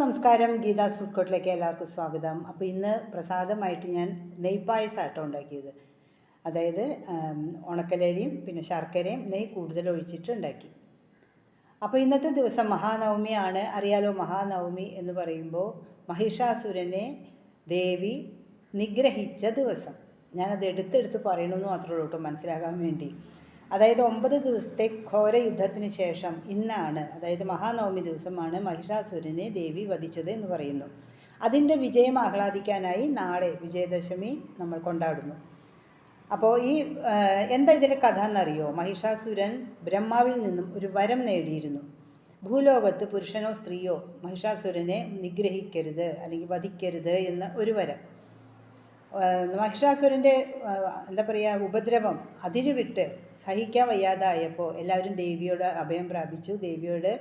നമസ്കാരം. ഗീതാസ് ഫുഡ് കോർട്ടിലേക്ക് എല്ലാവർക്കും സ്വാഗതം. അപ്പോൾ ഇന്ന് പ്രസാദമായിട്ട് ഞാൻ നെയ്പായസമാട്ടോ ഉണ്ടാക്കിയത്. അതായത് ഉണക്കലരിയും പിന്നെ ശർക്കരയും നെയ്യ് കൂടുതൽ ഒഴിച്ചിട്ട് ഉണ്ടാക്കി. അപ്പോൾ ഇന്നത്തെ ദിവസം മഹാനവമിയാണ്. അറിയാലോ മഹാനവമി എന്ന് പറയുമ്പോൾ മഹിഷാസുരനെ ദേവി നിഗ്രഹിച്ച ദിവസം. ഞാനത് എടുത്തെടുത്ത് പറയണമെന്ന് മാത്രമേ ഉള്ളൂ കേട്ടോ മനസ്സിലാകാൻ വേണ്ടി. അതായത് ഒമ്പത് ദിവസത്തെ ഘോര യുദ്ധത്തിന് ശേഷം ഇന്നാണ് അതായത് മഹാനവമി ദിവസമാണ് മഹിഷാസുരനെ ദേവി വധിച്ചത് എന്ന് പറയുന്നു. അതിന്റെ വിജയം ആഹ്ലാദിക്കാനായി നാളെ വിജയദശമി നമ്മൾ കൊണ്ടാടുന്നു. അപ്പോൾ ഈ എന്താ ഇതിന്റെ കഥ എന്നറിയോ? മഹിഷാസുരൻ ബ്രഹ്മാവിൽ നിന്നും ഒരു വരം നേടിയിരുന്നു. ഭൂലോകത്ത് പുരുഷനോ സ്ത്രീയോ മഹിഷാസുരനെ നിഗ്രഹിക്കരുത് അല്ലെങ്കിൽ വധിക്കരുത് എന്ന ഒരു വരം. മഹിഷാസുരന്റെ എന്താ പറയുക ഉപദ്രവം അതിരുവിട്ട് സഹിക്കാൻ വയ്യാതായപ്പോൾ എല്ലാവരും ദേവിയോട് അഭയം പ്രാപിച്ചു ദേവിയോട്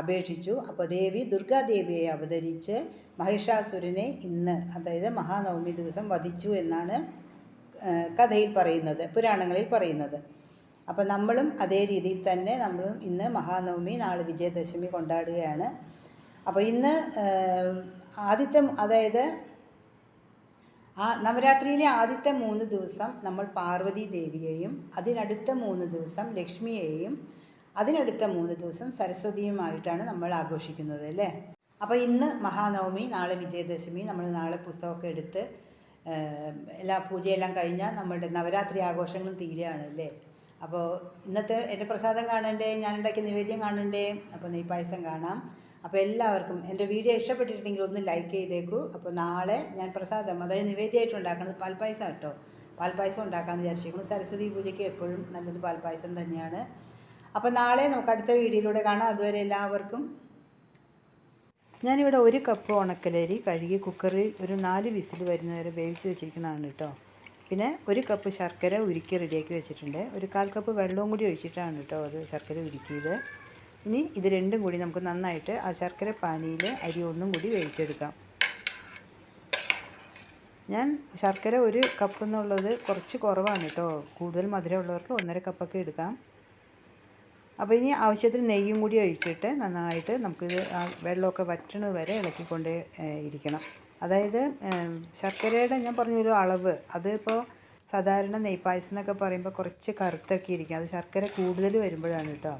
അപേക്ഷിച്ചു. അപ്പോൾ ദേവി ദുർഗാദേവിയെ അവതരിച്ച് മഹിഷാസുരനെ ഇന്ന് അതായത് മഹാനവമി ദിവസം വധിച്ചു എന്നാണ് കഥയിൽ പറയുന്നത് പുരാണങ്ങളിൽ പറയുന്നത്. അപ്പോൾ നമ്മളും അതേ രീതിയിൽ തന്നെ നമ്മളും ഇന്ന് മഹാനവമി നാളെ വിജയദശമി കൊണ്ടാടുകയാണ്. അപ്പോൾ ഇന്ന് ആദ്യത്തെ അതായത് ആ നവരാത്രിയിലെ ആദ്യത്തെ മൂന്ന് ദിവസം നമ്മൾ പാർവതി ദേവിയെയും അതിനടുത്ത മൂന്ന് ദിവസം ലക്ഷ്മിയെയും അതിനടുത്ത മൂന്ന് ദിവസം സരസ്വതിയുമായിട്ടാണ് നമ്മൾ ആഘോഷിക്കുന്നത് അല്ലേ? അപ്പോൾ ഇന്ന് മഹാനവമി നാളെ വിജയദശമി നമ്മൾ നാളെ പുസ്തകമൊക്കെ എടുത്ത് എല്ലാ പൂജയെല്ലാം കഴിഞ്ഞാൽ നമ്മുടെ നവരാത്രി ആഘോഷങ്ങളും തീരുകയാണ് അല്ലേ? അപ്പോൾ ഇന്നത്തെ എന്റെ പ്രസാദം കാണണ്ടേ? ഞാനുണ്ടാക്കിയ നിവേദ്യം കാണണ്ടേ? അപ്പോൾ നെയ്പായസം കാണാം. അപ്പോൾ എല്ലാവർക്കും എന്റെ വീഡിയോ ഇഷ്ടപ്പെട്ടിട്ടുണ്ടെങ്കിൽ ഒന്ന് ലൈക്ക് ചെയ്തേക്കൂ. അപ്പോൾ നാളെ ഞാൻ പ്രസാദം അതായത് നിവേദ്യമായിട്ട് ഉണ്ടാക്കുന്നത് പാൽപ്പായസം കേട്ടോ പാൽപ്പായസം ഉണ്ടാക്കാമെന്ന് വിചാരിച്ചിരിക്കുന്നു. സരസ്വതി പൂജയ്ക്ക് എപ്പോഴും നല്ലത് പാൽപ്പായസം തന്നെയാണ്. അപ്പോൾ നാളെ നമുക്ക് അടുത്ത വീഡിയോയിലൂടെ കാണാം. അതുവരെ എല്ലാവർക്കും ഞാനിവിടെ ഒരു കപ്പ് ഉണക്കലരി കഴുകി കുക്കറിൽ ഒരു നാല് വിസിൽ വരുന്നവരെ വേവിച്ച് വെച്ചിരിക്കുന്നതാണ് കേട്ടോ. പിന്നെ ഒരു കപ്പ് ശർക്കര ഉരുക്കി റെഡിയാക്കി വെച്ചിട്ടുണ്ട്. ഒരു കാൽ കപ്പ് വെള്ളവും കൂടി ഒഴിച്ചിട്ടാണ് കേട്ടോ അത് ശർക്കര ഉരുക്കിയത്. ഇനി ഇത് രണ്ടും കൂടി നമുക്ക് നന്നായിട്ട് ആ ശർക്കര പാനിയിൽ അരി ഒന്നും കൂടി വേവിച്ചെടുക്കാം. ഞാൻ ശർക്കര ഒരു കപ്പ് എന്നുള്ളത് കുറച്ച് കുറവാണ് കേട്ടോ. കൂടുതൽ മധുരമുള്ളവർക്ക് ഒന്നര കപ്പൊക്കെ എടുക്കാം. അപ്പോൾ ഇനി ആവശ്യത്തിന് നെയ്യും കൂടി ഒഴിച്ചിട്ട് നന്നായിട്ട് നമുക്ക് ആ വെള്ളമൊക്കെ വറ്റണത് വരെ ഇളക്കിക്കൊണ്ട് ഇരിക്കണം. അതായത് ശർക്കരയുടെ ഞാൻ പറഞ്ഞൊരു അളവ് അതിപ്പോൾ സാധാരണ നെയ്പായസം എന്നൊക്കെ പറയുമ്പോൾ കുറച്ച് കറുത്തൊക്കെ ഇരിക്കും. അത് ശർക്കര കൂടുതൽ വരുമ്പോഴാണ് കേട്ടോ.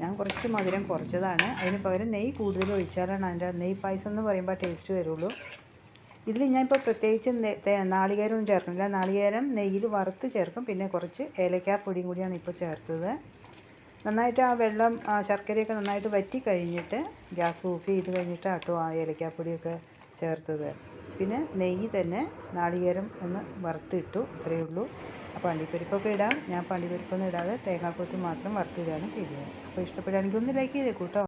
ഞാൻ കുറച്ച് മധുരം കുറച്ചതാണ്. അതിന് പകരം നെയ്യ് കൂടുതൽ ഒഴിച്ചാലാണ് അതിന്റെ നെയ്യ് പായസം എന്ന് പറയുമ്പോൾ ടേസ്റ്റ് വരുള്ളൂ. ഇതിൽ ഞാനിപ്പോൾ പ്രത്യേകിച്ച് നെ- തേ- നാളികേരമൊന്നും ചേർക്കുന്നില്ല. നാളികേരം നെയ്യിൽ വറുത്ത് ചേർക്കും. പിന്നെ കുറച്ച് ഏലക്കാപ്പൊടിയും കൂടിയാണ് ഇപ്പോൾ ചേർത്തത്. നന്നായിട്ട് ആ വെള്ളം ആ ശർക്കരയൊക്കെ നന്നായിട്ട് വറ്റി കഴിഞ്ഞിട്ട് ഗ്യാസ് ഓഫ് ചെയ്ത് കഴിഞ്ഞിട്ട് ആട്ടോ ആ ഏലക്കാപ്പൊടിയൊക്കെ ചേർത്തത്. പിന്നെ നെയ്യ് തന്നെ നാളികേരം ഒന്ന് വറുത്തിട്ടു അത്രയേ ഉള്ളൂ. അപ്പോൾ അണ്ടിപ്പരിപ്പൊക്കെ ഇടാം. ഞാൻ പണ്ടിപ്പരിപ്പൊന്നും ഇടാതെ തേങ്ങാക്കൊത്ത് മാത്രം വറുത്തിടുകയാണ് ചെയ്തത്. അപ്പോൾ ഇഷ്ടപ്പെടുകയാണെങ്കിൽ ഒന്ന് ലൈക്ക് ചെയ്തേക്കൂട്ടോ